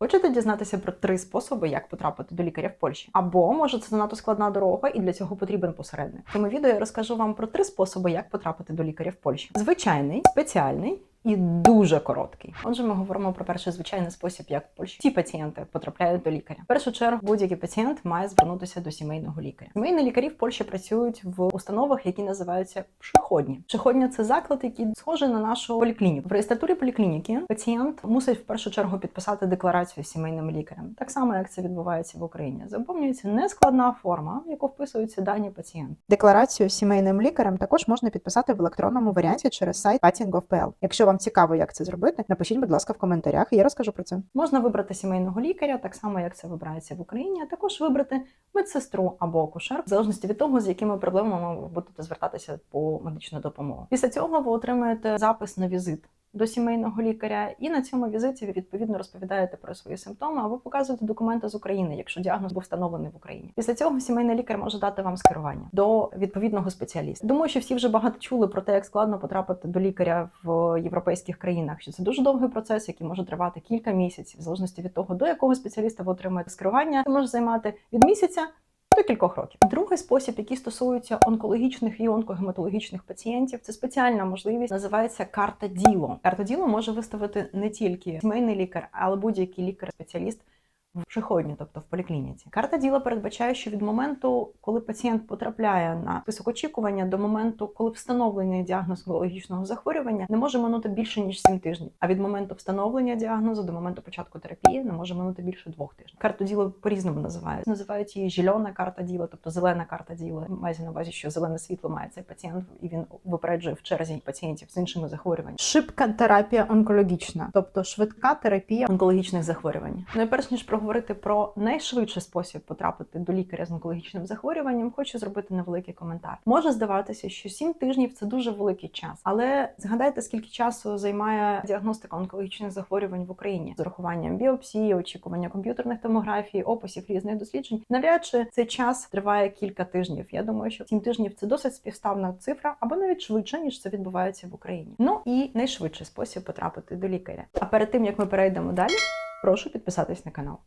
Хочете дізнатися про три способи, як потрапити до лікаря в Польщі? Або може це занадто складна дорога, і для цього потрібен посередник. В цьому відео я розкажу вам про три способи, як потрапити до лікаря в Польщі: звичайний, спеціальний. І дуже короткий. Отже, ми говоримо про перший звичайний спосіб, як в Польщі ці пацієнти потрапляють до лікаря. В першу чергу будь-який пацієнт має звернутися до сімейного лікаря. Сімейні лікарі в Польщі працюють в установах, які називаються пшеходні. Пшеходня це заклад, який схожий на нашу поліклініку. В реєстратурі поліклініки пацієнт мусить в першу чергу підписати декларацію сімейним лікарем, так само як це відбувається в Україні. Заповнюється нескладна форма, в яку вписуються дані пацієнта. Декларацію сімейним лікарем також можна підписати в електронному варіанті через сайт patient.gov.pl. Якщо вам цікаво, як це зробити, напишіть, будь ласка, в коментарях, і я розкажу про це. Можна вибрати сімейного лікаря, так само як це вибирається в Україні, а також вибрати медсестру або акушерку, в залежності від того, з якими проблемами ви будете звертатися по медичну допомогу. Після цього ви отримаєте запис на візит. До сімейного лікаря, і на цьому візиті ви відповідно розповідаєте про свої симптоми або показуєте документи з України, якщо діагноз був встановлений в Україні. Після цього сімейний лікар може дати вам скерування до відповідного спеціаліста. Думаю, що всі вже багато чули про те, як складно потрапити до лікаря в європейських країнах. Що це дуже довгий процес, який може тривати кілька місяців, в залежності від того, до якого спеціаліста ви отримаєте скерування, це може займати від місяця. До кількох років. Другий спосіб, який стосується онкологічних і онкогематологічних пацієнтів, це спеціальна можливість, називається карта діло. Карта діло може виставити не тільки сімейний лікар, але будь-який лікар-спеціаліст в приходні, тобто в поліклініці. Карта діла передбачає, що від моменту, коли пацієнт потрапляє на список очікування, до моменту, коли встановлений діагноз онкологічного захворювання, не може минути більше ніж 7 тижнів. А від моменту встановлення діагнозу до моменту початку терапії не може минути більше двох тижнів. Карту діла по-різному називають. Називають її зелена карта діла, тобто зелена карта діла. Мається на увазі, що зелене світло має цей пацієнт, і він випереджує в черзі пацієнтів з іншими захворюваннями. Шибка терапія онкологічна, тобто швидка терапія. онкологічних захворювань. Ну і перш ніж проговорити про найшвидший спосіб потрапити до лікаря з онкологічним захворюванням, хочу зробити невеликий коментар. Може здаватися, що 7 тижнів це дуже великий час, але згадайте, скільки часу займає діагностика онкологічних захворювань в Україні з урахуванням біопсії, очікування комп'ютерних томографій, описів різних досліджень. Навряд чи цей час триває кілька тижнів. Я думаю, що 7 тижнів це досить співставна цифра, або навіть швидше ніж це відбувається в Україні. Ну і найшвидший спосіб потрапити до лікаря. А перед тим як ми перейдемо далі, прошу підписатись на канал.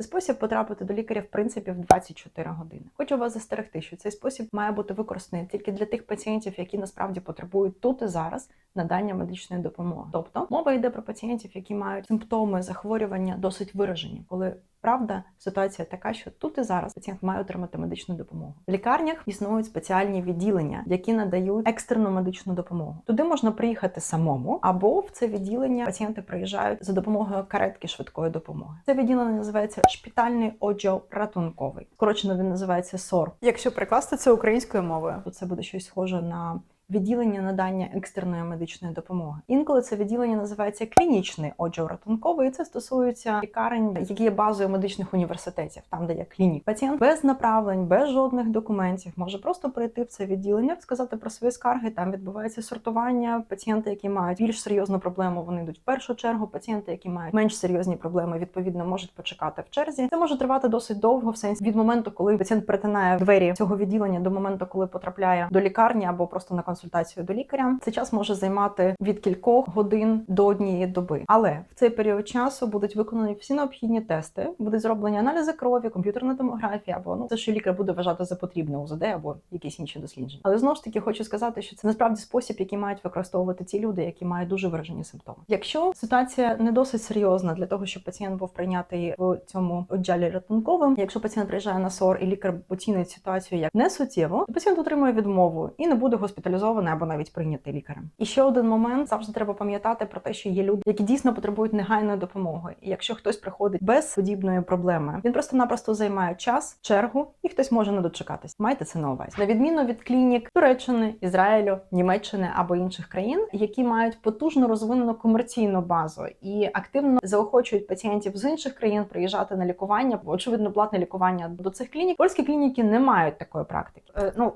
Це спосіб потрапити до лікаря в принципі в 24 години. Хочу вас застерегти, що цей спосіб має бути використаний тільки для тих пацієнтів, які насправді потребують тут і зараз надання медичної допомоги. Тобто мова йде про пацієнтів, які мають симптоми захворювання досить виражені, коли Правда, ситуація така, що тут і зараз пацієнт має отримати медичну допомогу. В лікарнях існують спеціальні відділення, які надають екстрену медичну допомогу. Туди можна приїхати самому, або в це відділення пацієнти приїжджають за допомогою каретки швидкої допомоги. Це відділення називається шпитальний оділ ратунковий. Скорочено він називається СОР. Якщо прикласти це українською мовою, То це буде щось схоже на відділення надання екстреної медичної допомоги. Інколи це відділення називається клінічний оділ ратунковий. Це стосується лікарень, які є базою медичних університетів, там де є клінік. Пацієнт без направлень, без жодних документів може просто прийти в це відділення, сказати про свої скарги. Там відбувається сортування. Пацієнти, які мають більш серйозну проблему, вони йдуть в першу чергу. Пацієнти, які мають менш серйозні проблеми, відповідно можуть почекати в черзі. Це може тривати досить довго, в сенсі від моменту, коли пацієнт перетинає двері цього відділення до моменту, коли потрапляє до лікарні або просто на консультацію до лікаря. Цей час може займати від кількох годин до однієї доби. Але в цей період часу будуть виконані всі необхідні тести, будуть зроблені аналізи крові, комп'ютерна томографія або ну це, що лікар буде вважати за потрібне УЗД або якісь інші дослідження. Але знову ж таки хочу сказати, що це насправді спосіб, який мають використовувати ті люди, які мають дуже виражені симптоми. Якщо ситуація не досить серйозна для того, щоб пацієнт був прийнятий в цьому відділі рятунковим, якщо пацієнт приїжджає на СОР і лікар оцінить ситуацію як несуттєво, то пацієнт отримує відмову і не буде госпіталізований або навіть прийнятий лікарем. І ще один момент завжди треба пам'ятати про те, що є люди, які дійсно потребують негайної допомоги. І якщо хтось приходить без подібної проблеми, він просто-напросто займає час, чергу, і хтось може не дочекатись. Майте це на увазі. На відміну від клінік Туреччини, Ізраїлю, Німеччини або інших країн, які мають потужно розвинену комерційну базу і активно заохочують пацієнтів з інших країн приїжджати на лікування, бо очевидно платне лікування до цих клінік. Польські клініки не мають такої практики. Е, ну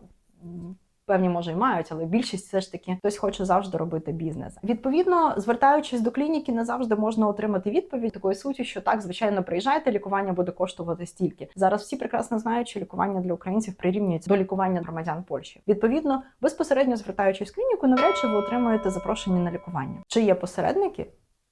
Певні може й мають, але більшість все ж таки хтось хоче завжди робити бізнес. Відповідно, звертаючись до клініки, не завжди можна отримати відповідь такої суті, що так, звичайно, приїжджайте, лікування буде коштувати стільки. Зараз всі прекрасно знають, що лікування для українців прирівнюється до лікування громадян Польщі. Відповідно, безпосередньо звертаючись в клініку, навряд чи ви отримуєте запрошення на лікування. Чи є посередники?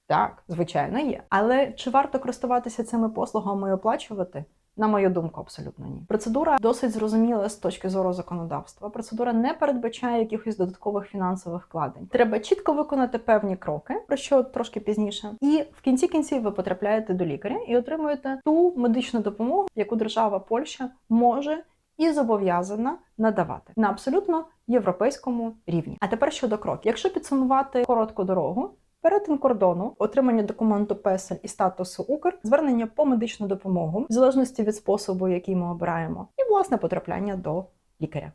Так, звичайно, є. Але чи варто користуватися цими послугами і оплачувати? На мою думку, абсолютно ні. Процедура досить зрозуміла з точки зору законодавства. Процедура не передбачає якихось додаткових фінансових вкладень. Треба чітко виконати певні кроки, про що трошки пізніше. І в кінці кінців ви потрапляєте до лікаря і отримуєте ту медичну допомогу, яку держава Польща може і зобов'язана надавати на абсолютно європейському рівні. А тепер щодо кроків. Якщо підсумувати коротку дорогу. Перетин кордону, отримання документу песель і статусу Укр, звернення по медичну допомогу, в залежності від способу, який ми обираємо, і власне потрапляння до лікаря.